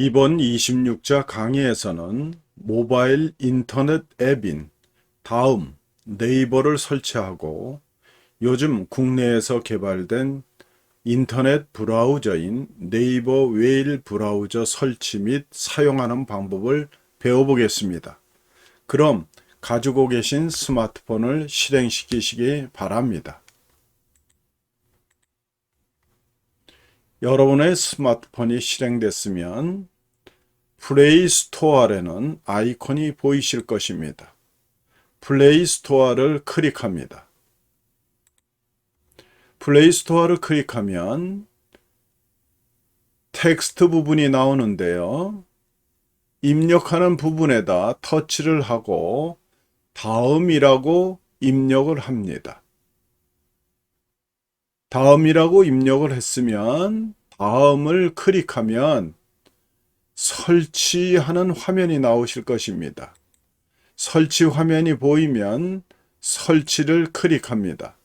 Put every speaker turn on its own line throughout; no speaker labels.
이번 26자 강의에서는 모바일 인터넷 앱인 다음 네이버를 설치하고 요즘 국내에서 개발된 인터넷 브라우저인 네이버 웨일 브라우저 설치 및 사용하는 방법을 배워보겠습니다. 그럼 가지고 계신 스마트폰을 실행시키시기 바랍니다. 여러분의 스마트폰이 실행됐으면 플레이 스토어 아래는 아이콘이 보이실 것입니다. 플레이 스토어를 클릭합니다. 플레이 스토어를 클릭하면 텍스트 부분이 나오는데요. 입력하는 부분에다 터치를 하고 다음이라고 입력을 합니다. 다음이라고 입력을 했으면 다음을 클릭하면 설치하는 화면이 나오실 것입니다. 설치 화면이 보이면 설치를 클릭합니다.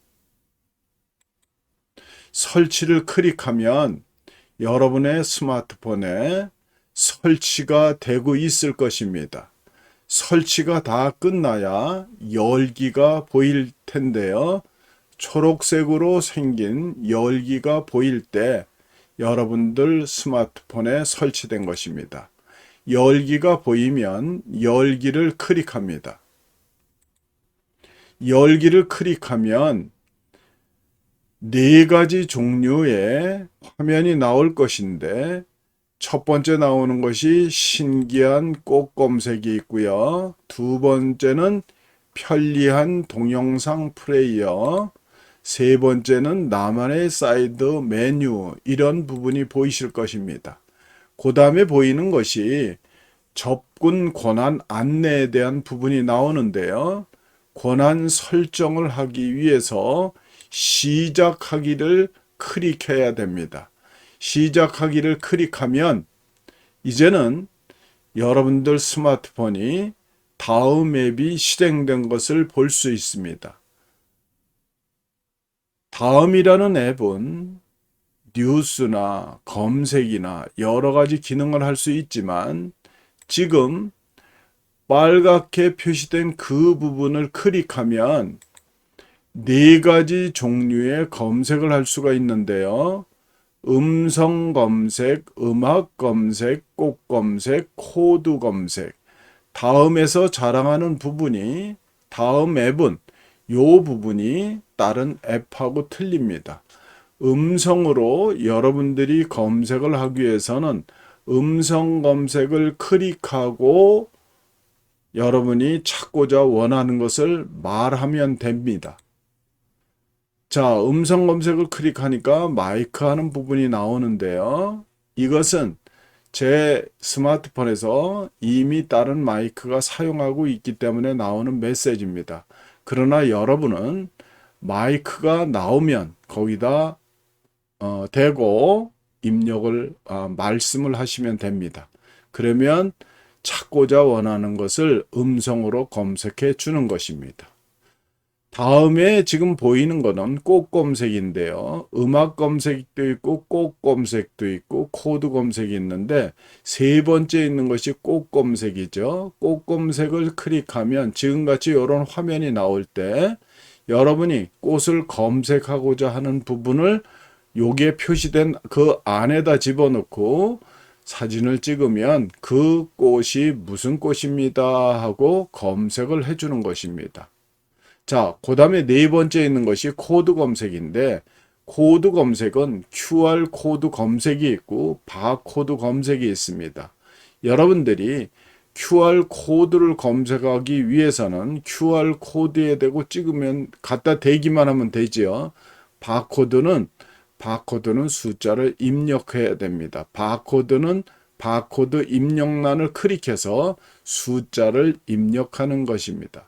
설치를 클릭하면 여러분의 스마트폰에 설치가 되고 있을 것입니다. 설치가 다 끝나야 열기가 보일 텐데요. 초록색으로 생긴 열기가 보일 때 여러분들 스마트폰에 설치된 것입니다. 열기가 보이면 열기를 클릭합니다. 열기를 클릭하면 네 가지 종류의 화면이 나올 것인데 첫 번째 나오는 것이 신기한 꽃 검색이 있고요. 두 번째는 편리한 동영상 플레이어, 세 번째는 나만의 사이드 메뉴 이런 부분이 보이실 것입니다. 그 다음에 보이는 것이 접근 권한 안내에 대한 부분이 나오는데요. 권한 설정을 하기 위해서 시작하기를 클릭해야 됩니다. 시작하기를 클릭하면 이제는 여러분들 스마트폰이 다음 앱이 실행된 것을 볼 수 있습니다. 다음이라는 앱은 뉴스나 검색이나 여러 가지 기능을 할 수 있지만 지금 빨갛게 표시된 그 부분을 클릭하면 네 가지 종류의 검색을 할 수가 있는데요. 음성 검색, 음악 검색, 꽃 검색, 코드 검색. 다음에서 자랑하는 부분이 다음 앱은 요 부분이 다른 앱하고 틀립니다. 음성으로 여러분들이 검색을 하기 위해서는 음성 검색을 클릭하고 여러분이 찾고자 원하는 것을 말하면 됩니다. 자, 음성 검색을 클릭하니까 마이크 하는 부분이 나오는데요. 이것은 제 스마트폰에서 이미 다른 마이크가 사용하고 있기 때문에 나오는 메시지입니다. 그러나 여러분은 마이크가 나오면 거기다 어, 대고 입력을 어, 말씀을 하시면 됩니다. 그러면 찾고자 원하는 것을 음성으로 검색해 주는 것입니다. 다음에 지금 보이는 거는 꽃 검색인데요. 음악 검색도 있고 꽃 검색도 있고 코드 검색이 있는데 세 번째 있는 것이 꽃 검색이죠. 꽃 검색을 클릭하면 지금같이 이런 화면이 나올 때 여러분이 꽃을 검색하고자 하는 부분을 요게 표시된 그 안에다 집어넣고 사진을 찍으면 그 꽃이 무슨 꽃입니다 하고 검색을 해주는 것입니다. 자, 그 다음에 네 번째 있는 것이 코드 검색인데, 코드 검색은 QR 코드 검색이 있고, 바코드 검색이 있습니다. 여러분들이 QR 코드를 검색하기 위해서는 QR 코드에 대고 찍으면 갖다 대기만 하면 되지요. 바코드는 바코드는 숫자를 입력해야 됩니다. 바코드는 바코드 입력란을 클릭해서 숫자를 입력하는 것입니다.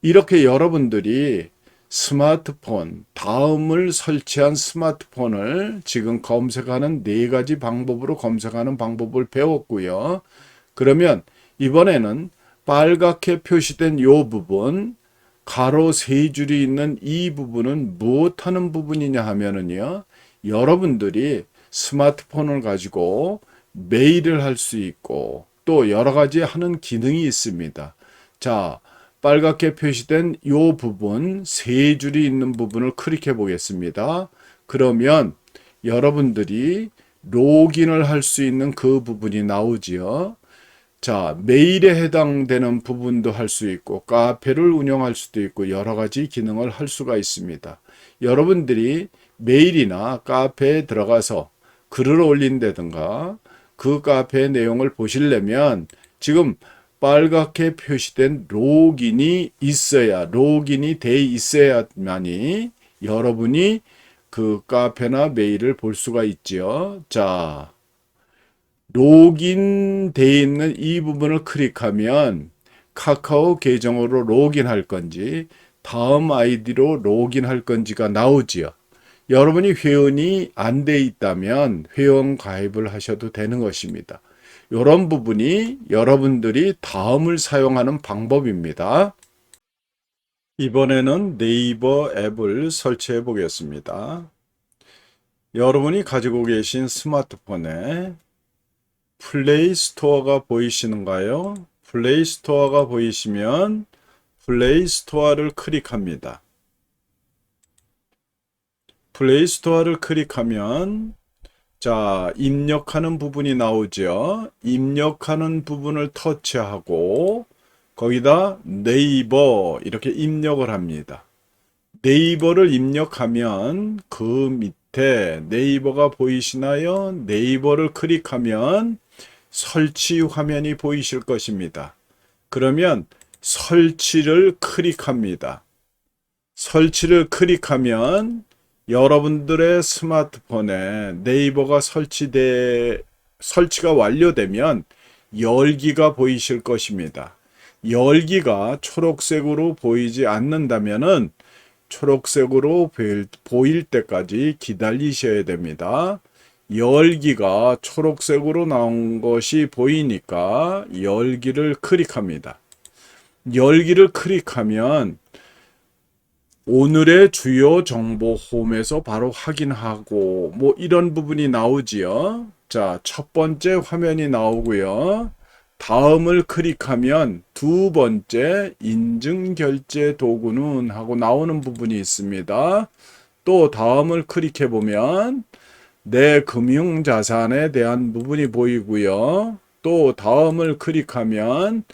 이렇게 여러분들이 스마트폰, 다음을 설치한 스마트폰을 지금 검색하는 네 가지 방법으로 검색하는 방법을 배웠고요. 그러면 이번에는 빨갛게 표시된 이 부분, 가로 세 줄이 있는 이 부분은 무엇 하는 부분이냐 하면은요. 여러분들이 스마트폰을 가지고 메일을 할 수 있고 또 여러 가지 하는 기능이 있습니다. 자, 빨갛게 표시된 이 부분 세 줄이 있는 부분을 클릭해 보겠습니다. 그러면 여러분들이 로그인을 할 수 있는 그 부분이 나오지요. 자, 메일에 해당되는 부분도 할 수 있고, 카페를 운영할 수도 있고, 여러 가지 기능을 할 수가 있습니다. 여러분들이 메일이나 카페에 들어가서 글을 올린다든가, 그 카페의 내용을 보시려면, 지금 빨갛게 표시된 로gin이 있어야, 로gin이 돼 있어야만이 여러분이 그 카페나 메일을 볼 수가 있지요. 자, 로그인 돼 있는 이 부분을 클릭하면 카카오 계정으로 로그인할 건지 다음 아이디로 로그인할 건지가 나오지요. 여러분이 회원이 안 돼 있다면 회원 가입을 하셔도 되는 것입니다. 이런 부분이 여러분들이 다음을 사용하는 방법입니다. 이번에는 네이버 앱을 설치해 보겠습니다. 여러분이 가지고 계신 스마트폰에 플레이 스토어가 보이시는가요? 플레이 스토어가 보이시면 플레이 스토어를 클릭합니다. 플레이 스토어를 클릭하면 자, 입력하는 부분이 나오죠. 입력하는 부분을 터치하고 거기다 네이버 이렇게 입력을 합니다. 네이버를 입력하면 그 밑에 네이버가 보이시나요? 네이버를 클릭하면 설치 화면이 보이실 것입니다. 그러면 설치를 클릭합니다. 설치를 클릭하면 여러분들의 스마트폰에 네이버가 설치돼 설치가 완료되면 열기가 보이실 것입니다. 열기가 초록색으로 보이지 않는다면은 초록색으로 보일 때까지 기다리셔야 됩니다. 열기가 초록색으로 나온 것이 보이니까 열기를 클릭합니다. 열기를 클릭하면 오늘의 주요 정보 홈에서 바로 확인하고 뭐 이런 부분이 나오지요. 자, 첫 번째 화면이 나오고요. 다음을 클릭하면 두 번째 인증 결제 도구는 하고 나오는 부분이 있습니다. 또 다음을 클릭해 보면 내 금융 자산에 대한 부분이 보이고요. 또 다음을 클릭하면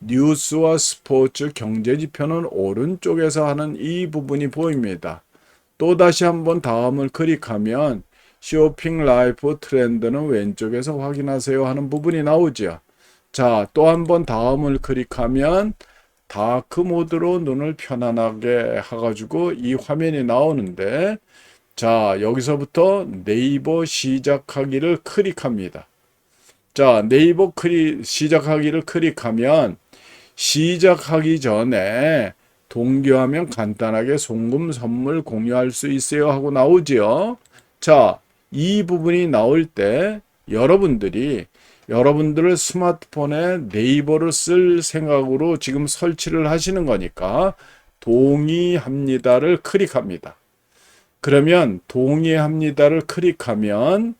뉴스와 스포츠 경제 지표는 오른쪽에서 하는 이 부분이 보입니다. 또 다시 한번 다음을 클릭하면 쇼핑 라이프 트렌드는 왼쪽에서 확인하세요 하는 부분이 나오죠. 자, 또 한번 다음을 클릭하면 다크 모드로 눈을 편안하게 해가지고 이 화면이 나오는데 자, 여기서부터 네이버 시작하기를 클릭합니다. 자, 네이버 클릭, 시작하기를 클릭하면 시작하기 전에 동기화면 간단하게 송금 선물 공유할 수 있어요 하고 나오지요. 자, 이 부분이 나올 때 여러분들이 여러분들의 스마트폰에 네이버를 쓸 생각으로 지금 설치를 하시는 거니까 동의합니다를 클릭합니다. 그러면 동의합니다를 클릭하면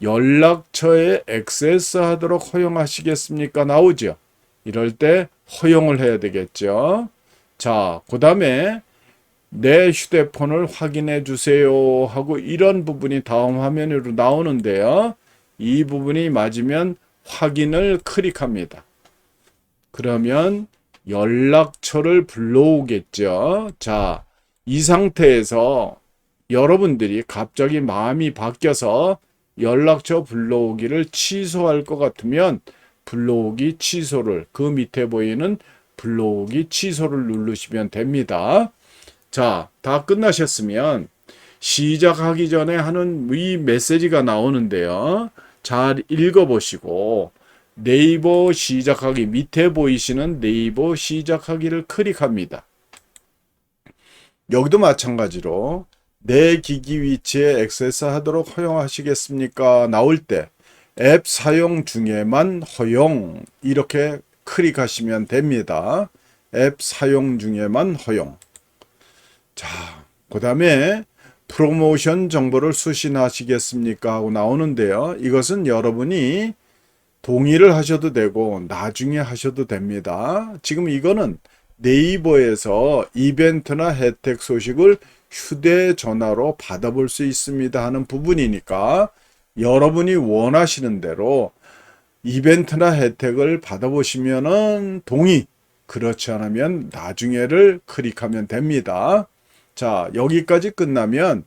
연락처에 액세스 하도록 허용하시겠습니까? 나오죠. 이럴 때 허용을 해야 되겠죠. 자, 그 다음에 내 휴대폰을 확인해 주세요 하고 이런 부분이 다음 화면으로 나오는데요. 이 부분이 맞으면 확인을 클릭합니다. 그러면 연락처를 불러오겠죠. 자, 이 상태에서 여러분들이 갑자기 마음이 바뀌어서 연락처 불러오기를 취소할 것 같으면 불러오기 취소를 그 밑에 보이는 불러오기 취소를 누르시면 됩니다. 자, 다 끝나셨으면 시작하기 전에 하는 이 메시지가 나오는데요. 잘 읽어보시고 네이버 시작하기 밑에 보이시는 네이버 시작하기를 클릭합니다. 여기도 마찬가지로 내 기기 위치에 액세스 하도록 허용하시겠습니까? 나올 때 앱 사용 중에만 허용 이렇게 클릭하시면 됩니다. 앱 사용 중에만 허용. 자, 그 다음에 프로모션 정보를 수신하시겠습니까? 하고 나오는데요. 이것은 여러분이 동의를 하셔도 되고 나중에 하셔도 됩니다. 지금 이거는 네이버에서 이벤트나 혜택 소식을 휴대전화로 받아볼 수 있습니다 하는 부분이니까 여러분이 원하시는 대로 이벤트나 혜택을 받아보시면은 동의, 그렇지 않으면 나중에를 클릭하면 됩니다. 자, 여기까지 끝나면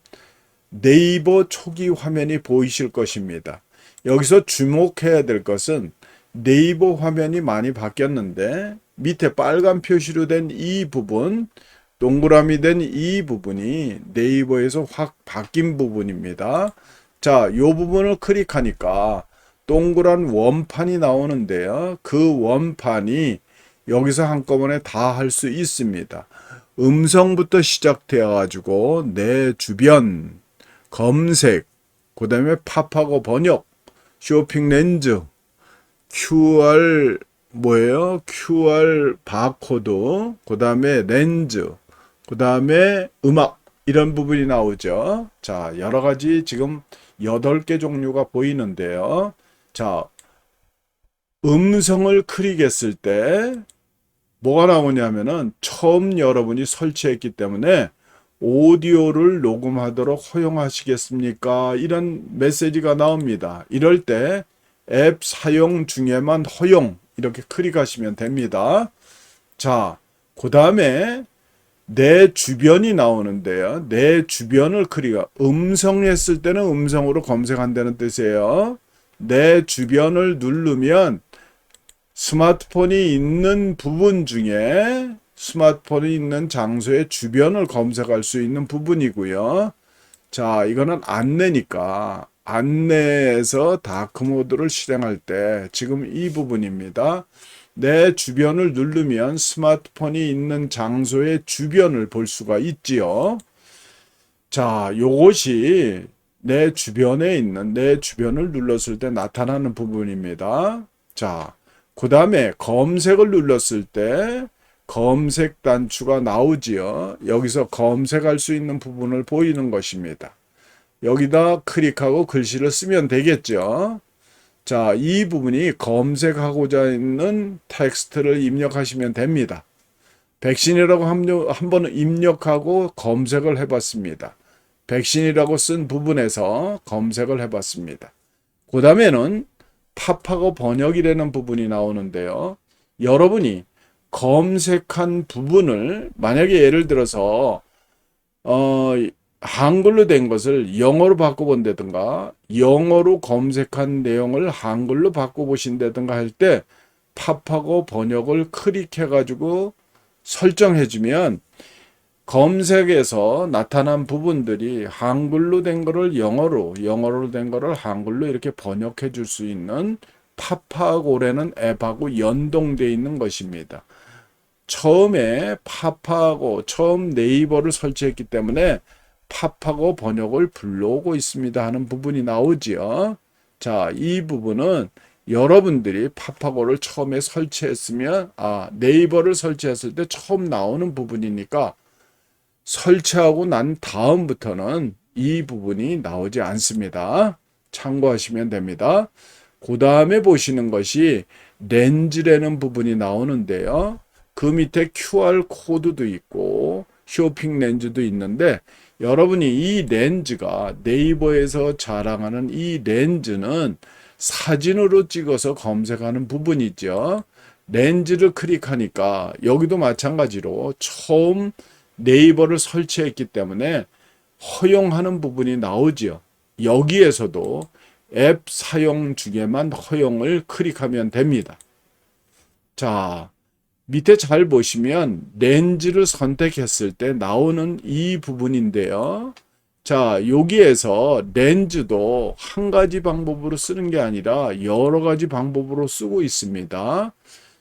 네이버 초기 화면이 보이실 것입니다. 여기서 주목해야 될 것은 네이버 화면이 많이 바뀌었는데 밑에 빨간 표시로 된 이 부분, 동그라미 된 이 부분이 네이버에서 확 바뀐 부분입니다. 자, 요 부분을 클릭하니까 동그란 원판이 나오는데요. 그 원판이 여기서 한꺼번에 다 할 수 있습니다. 음성부터 시작되어 가지고 내 주변 검색 그 다음에 팝하고 번역 쇼핑 렌즈 QR 뭐예요? QR 바코드 그 다음에 렌즈 그 다음에 음악 이런 부분이 나오죠. 자 여러 가지 지금 8개 종류가 보이는데요. 자 음성을 클릭했을 때 뭐가 나오냐면은 처음 여러분이 설치했기 때문에 오디오를 녹음하도록 허용하시겠습니까? 이런 메시지가 나옵니다. 이럴 때 앱 사용 중에만 허용 이렇게 클릭하시면 됩니다. 자, 그 다음에 내 주변이 나오는데요. 내 주변을 클릭, 음성 했을 때는 음성으로 검색한다는 뜻이에요. 내 주변을 누르면 스마트폰이 있는 부분 중에 스마트폰이 있는 장소의 주변을 검색할 수 있는 부분이고요. 자, 이거는 안내니까 안내에서 다크 모드를 실행할 때 지금 이 부분입니다. 내 주변을 누르면 스마트폰이 있는 장소의 주변을 볼 수가 있지요. 자, 요것이 내 주변에 있는 내 주변을 눌렀을 때 나타나는 부분입니다. 자, 그 다음에 검색을 눌렀을 때 검색 단추가 나오지요. 여기서 검색할 수 있는 부분을 보이는 것입니다. 여기다 클릭하고 글씨를 쓰면 되겠죠. 자, 이 부분이 검색하고자 있는 텍스트를 입력하시면 됩니다. 백신이라고 한번 입력하고 검색을 해봤습니다. 백신이라고 쓴 부분에서 검색을 해봤습니다. 그 다음에는 팝하고 번역이라는 부분이 나오는데요. 여러분이 검색한 부분을 만약에 예를 들어서 어 한글로 된 것을 영어로 바꿔본다든가 영어로 검색한 내용을 한글로 바꿔보신다든가 할 때 팝하고 번역을 클릭해 가지고 설정해 주면 검색에서 나타난 부분들이 한글로 된 거를 영어로 영어로 된 거를 한글로 이렇게 번역해 줄 수 있는 파파고라는 앱하고 연동되어 있는 것입니다. 처음에 파파고 처음 네이버를 설치했기 때문에 팝하고 번역을 불러오고 있습니다 하는 부분이 나오지요. 자, 이 부분은 여러분들이 팝하고를 처음에 설치했으면 아, 네이버를 설치했을 때 처음 나오는 부분이니까 설치하고 난 다음부터는 이 부분이 나오지 않습니다. 참고하시면 됩니다. 그 다음에 보시는 것이 렌즈라는 부분이 나오는데요. 그 밑에 QR 코드도 있고 쇼핑 렌즈도 있는데 여러분이 이 렌즈가 네이버에서 자랑하는 이 렌즈는 사진으로 찍어서 검색하는 부분이죠. 렌즈를 클릭하니까 여기도 마찬가지로 처음 네이버를 설치했기 때문에 허용하는 부분이 나오지요. 여기에서도 앱 사용 중에만 허용을 클릭하면 됩니다. 자, 밑에 잘 보시면 렌즈를 선택했을 때 나오는 이 부분인데요. 자, 여기에서 렌즈도 한 가지 방법으로 쓰는 게 아니라 여러 가지 방법으로 쓰고 있습니다.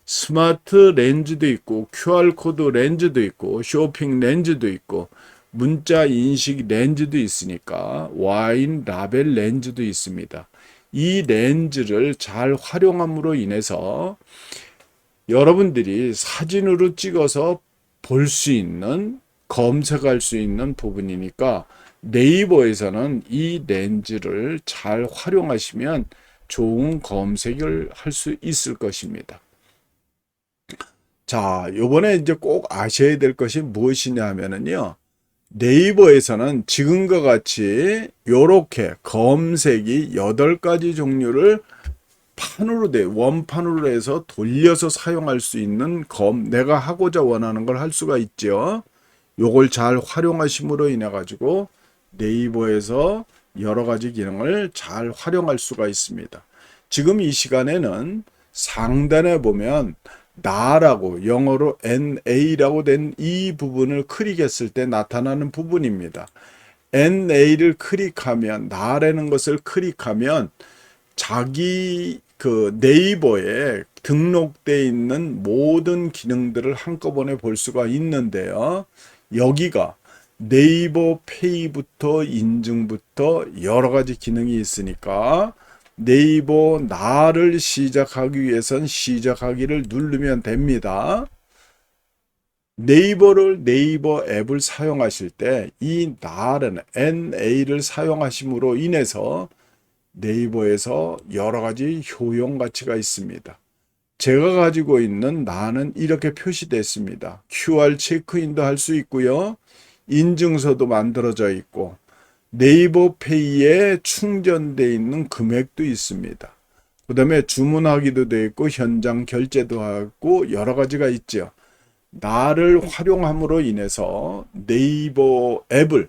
스마트 렌즈도 있고 QR코드 렌즈도 있고 쇼핑 렌즈도 있고 문자 인식 렌즈도 있으니까 와인 라벨 렌즈도 있습니다. 이 렌즈를 잘 활용함으로 인해서 여러분들이 사진으로 찍어서 볼 수 있는 검색할 수 있는 부분이니까 네이버에서는 이 렌즈를 잘 활용하시면 좋은 검색을 할 수 있을 것입니다. 자, 요번에 이제 꼭 아셔야 될 것이 무엇이냐 하면은요. 네이버에서는 지금과 같이 요렇게 검색이 8가지 종류를 판으로 돼 원판으로 해서 돌려서 사용할 수 있는 검 내가 하고자 원하는 걸 할 수가 있죠. 요걸 잘 활용하심으로 인해 가지고 네이버에서 여러 가지 기능을 잘 활용할 수가 있습니다. 지금 이 시간에는 상단에 보면 나라고 영어로 NA라고 된 이 부분을 클릭했을 때 나타나는 부분입니다. NA를 클릭하면 나라는 것을 클릭하면 자기 그 네이버에 등록돼 있는 모든 기능들을 한꺼번에 볼 수가 있는데요. 여기가 네이버 페이부터 인증부터 여러 가지 기능이 있으니까 네이버 나를 시작하기 위해선 시작하기를 누르면 됩니다. 네이버를 네이버 앱을 사용하실 때이 나는 NA를 사용하심으로 인해서 네이버에서 여러 가지 효용 가치가 있습니다. 제가 가지고 있는 나는 이렇게 표시됐습니다. QR 체크인도 할 수 있고요. 인증서도 만들어져 있고 네이버 페이에 충전돼 있는 금액도 있습니다. 그 다음에 주문하기도 돼 있고 현장 결제도 하고 여러 가지가 있죠. 나를 활용함으로 인해서 네이버 앱을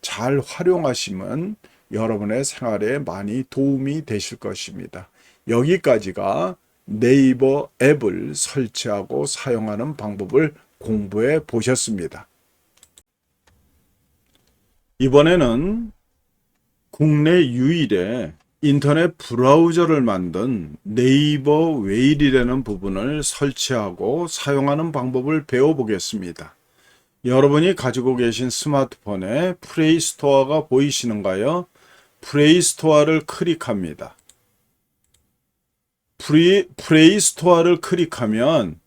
잘 활용하시면 여러분의 생활에 많이 도움이 되실 것입니다. 여기까지가 네이버 앱을 설치하고 사용하는 방법을 공부해 보셨습니다. 이번에는 국내 유일의 인터넷 브라우저를 만든 네이버 웨일이라는 부분을 설치하고 사용하는 방법을 배워보겠습니다. 여러분이 가지고 계신 스마트폰에 플레이 스토어가 보이시는가요? 플레이 스토어를 클릭합니다. 프리, 플레이 스토어를 클릭하면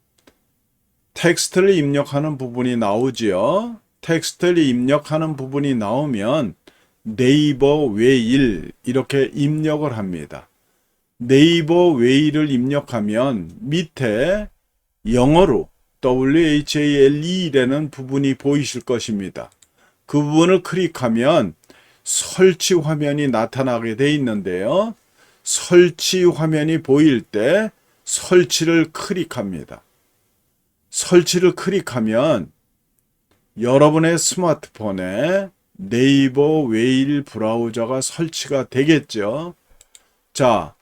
텍스트를 입력하는 부분이 나오지요. 텍스트를 입력하는 부분이 나오면 네이버 웨일 이렇게 입력을 합니다. 네이버 웨일을 입력하면 밑에 영어로 WHALE라는 부분이 보이실 것입니다. 그 부분을 클릭하면 설치 화면이 나타나게 돼 있는데요. 설치 화면이 보일 때 설치를 클릭합니다. 설치를 클릭하면 여러분의 스마트폰에 네이버 웨일 브라우저가 설치가 되겠죠. 자,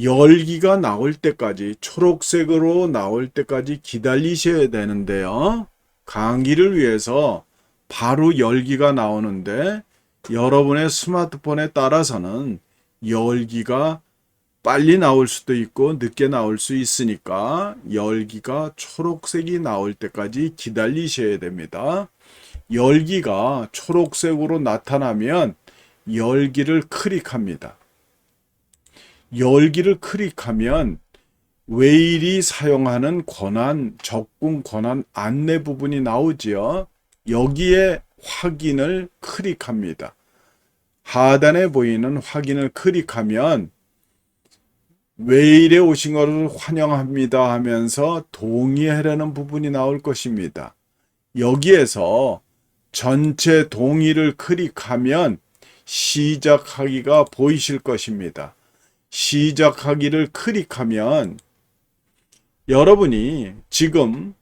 열기가 나올 때까지 초록색으로 나올 때까지 기다리셔야 되는데요. 강의를 위해서 바로 열기가 나오는데 여러분의 스마트폰에 따라서는 열기가 빨리 나올 수도 있고 늦게 나올 수 있으니까 열기가 초록색이 나올 때까지 기다리셔야 됩니다. 열기가 초록색으로 나타나면 열기를 클릭합니다. 열기를 클릭하면 웨일이 사용하는 권한, 접근 권한 안내 부분이 나오지요. 여기에 확인을 클릭합니다. 하단에 보이는 확인을 클릭하면 웨일에 오신 것을 환영합니다 하면서 동의하라는 부분이 나올 것입니다. 여기에서 전체 동의를 클릭하면 시작하기가 보이실 것입니다. 시작하기를 클릭하면 여러분이 지금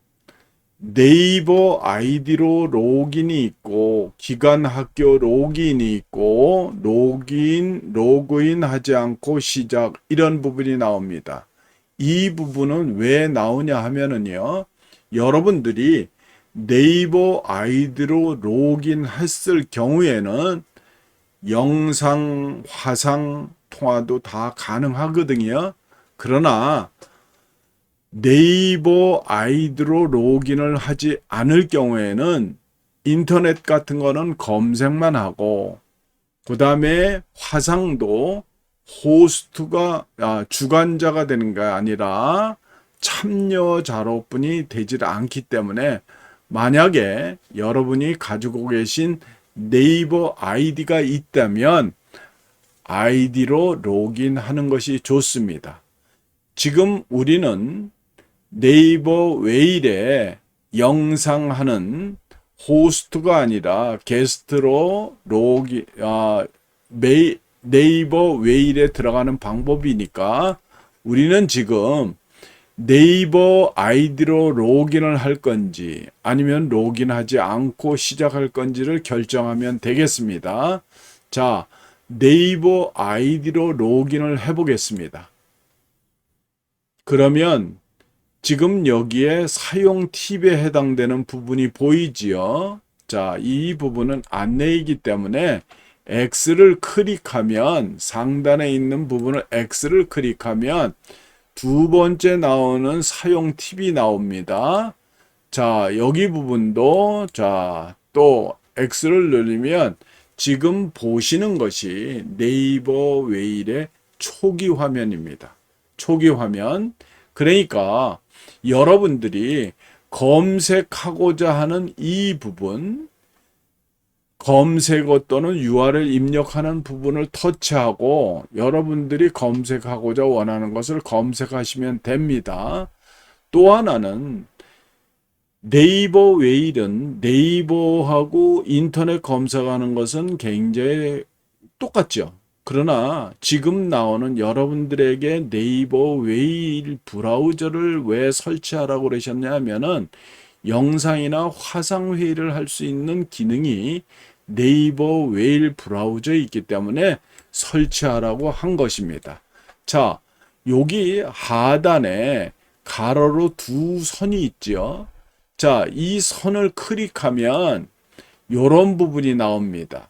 네이버 아이디로 로gin이 있고 기관 학교 로gin이 있고 로긴 로그인 하지 않고 시작 이런 부분이 나옵니다. 이 부분은 왜 나오냐 하면은요. 여러분들이 네이버 아이디로 로긴 했을 경우에는 영상, 화상 통화도 다 가능하거든요. 그러나 네이버 아이디로 로gin을 하지 않을 경우에는 인터넷 같은 거는 검색만 하고 그 다음에 화상도 호스트가 아, 주관자가 되는 게 아니라 참여자로 뿐이 되질 않기 때문에 만약에 여러분이 가지고 계신 네이버 아이디가 있다면 아이디로 로그인하는 것이 좋습니다. 지금 우리는 네이버 웨일에 영상하는 호스트가 아니라 게스트로 로기 아 메이, 네이버 웨일에 들어가는 방법이니까 우리는 지금 네이버 아이디로 로그인을 할 건지 아니면 로그인하지 않고 시작할 건지를 결정하면 되겠습니다. 자, 네이버 아이디로 로그인을 해 보겠습니다. 그러면 지금 여기에 사용 팁에 해당되는 부분이 보이지요. 자, 이 부분은 안내이기 때문에 X를 클릭하면 상단에 있는 부분을 X를 클릭하면 두 번째 나오는 사용 팁이 나옵니다. 자, 여기 부분도 자, 또 X를 누르면 지금 보시는 것이 네이버 웨일의 초기 화면입니다. 초기 화면. 그러니까 여러분들이 검색하고자 하는 이 부분, 검색어 또는 URL 입력하는 부분을 터치하고 여러분들이 검색하고자 원하는 것을 검색하시면 됩니다. 또 하나는 네이버 웨일은 네이버하고 인터넷 검색하는 것은 굉장히 똑같죠. 그러나 지금 나오는 여러분들에게 네이버 웨일 브라우저를 왜 설치하라고 그러셨냐면은 영상이나 화상 회의를 할 수 있는 기능이 네이버 웨일 브라우저에 있기 때문에 설치하라고 한 것입니다. 자, 여기 하단에 가로로 두 선이 있죠. 자, 이 선을 클릭하면 이런 부분이 나옵니다.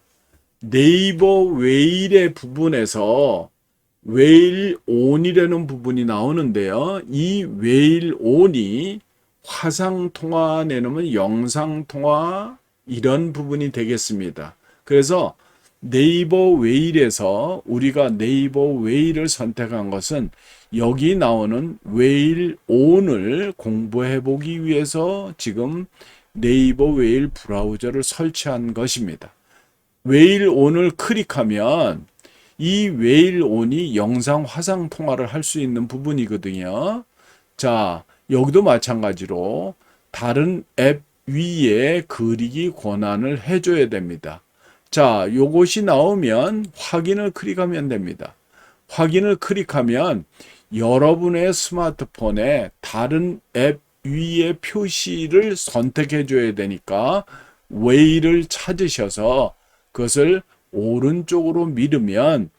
네이버 웨일의 부분에서 웨일 온이라는 부분이 나오는데요. 이 웨일 온이 화상 통화 내놓으면 영상 통화 이런 부분이 되겠습니다. 그래서 네이버 웨일에서 우리가 네이버 웨일을 선택한 것은 여기 나오는 웨일 온을 공부해 보기 위해서 지금 네이버 웨일 브라우저를 설치한 것입니다. 웨일 온을 클릭하면 이 웨일 온이 영상 화상 통화를 할 수 있는 부분이거든요. 자, 여기도 마찬가지로 다른 앱 위에 그리기 권한을 해줘야 됩니다. 자, 요것이 나오면 확인을 클릭하면 됩니다. 확인을 클릭하면 여러분의 스마트폰에 다른 앱 위에 표시를 선택해 줘야 되니까 웨이를 찾으셔서 그것을 오른쪽으로 밀으면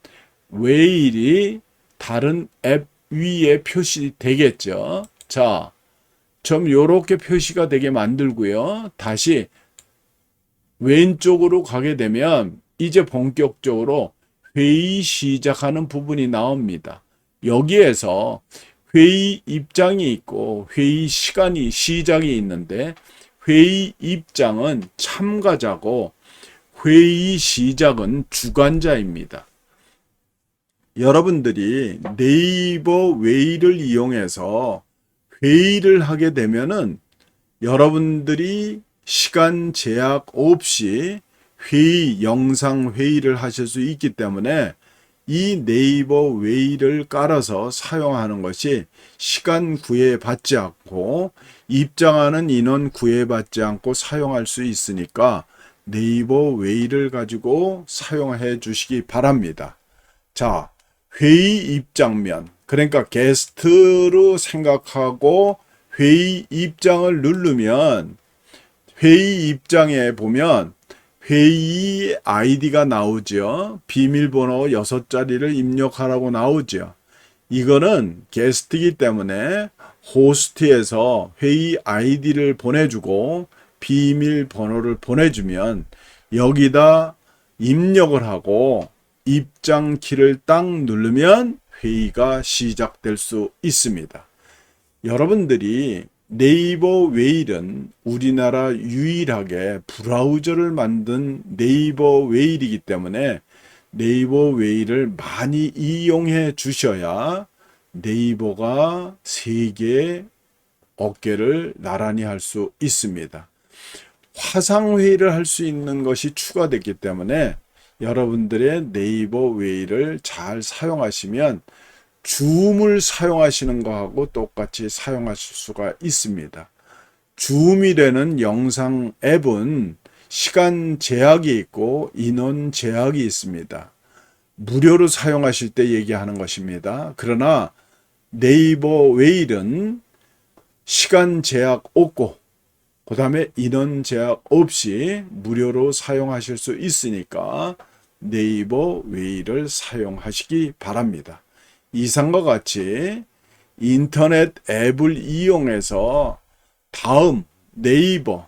웨일이 다른 앱 위에 표시되겠죠. 자, 점 요렇게 표시가 되게 만들고요. 다시 왼쪽으로 가게 되면 이제 본격적으로 회의 시작하는 부분이 나옵니다. 여기에서 회의 입장이 있고 회의 시간이 시작이 있는데 회의 입장은 참가자고 회의 시작은 주관자입니다. 여러분들이 네이버 웨이를 이용해서 회의를 하게 되면은 여러분들이 시간 제약 없이 회의, 영상 회의를 하실 수 있기 때문에 이 네이버 웨이를 깔아서 사용하는 것이 시간 구애받지 않고 입장하는 인원 구애받지 않고 사용할 수 있으니까 네이버 웨이를 가지고 사용해 주시기 바랍니다. 자, 회의 입장면. 그러니까 게스트로 생각하고 회의 입장을 누르면 회의 입장에 보면 회의 아이디가 나오죠. 비밀번호 6자리를 입력하라고 나오죠. 이거는 게스트이기 때문에 호스트에서 회의 아이디를 보내주고 비밀번호를 보내주면 여기다 입력을 하고 입장 키를 딱 누르면 회의가 시작될 수 있습니다. 여러분들이 네이버 웨일은 우리나라 유일하게 브라우저를 만든 네이버 웨일이기 때문에 네이버 웨일을 많이 이용해 주셔야 네이버가 세계 어깨를 나란히 할 수 있습니다. 화상회의를 할 수 있는 것이 추가됐기 때문에 여러분들의 네이버 웨이를 잘 사용하시면 줌을 사용하시는 거하고 똑같이 사용하실 수가 있습니다. 줌이라는 영상 앱은 시간 제약이 있고 인원 제약이 있습니다. 무료로 사용하실 때 얘기하는 것입니다. 그러나 네이버 웨일은 시간 제약 없고 그 다음에 인원 제약 없이 무료로 사용하실 수 있으니까 네이버 웨이를 사용하시기 바랍니다. 이상과 같이 인터넷 앱을 이용해서 다음 네이버,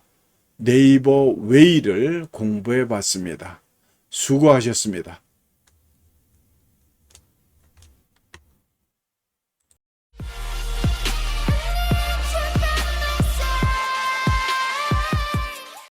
네이버 웨이를 공부해 봤습니다. 수고하셨습니다.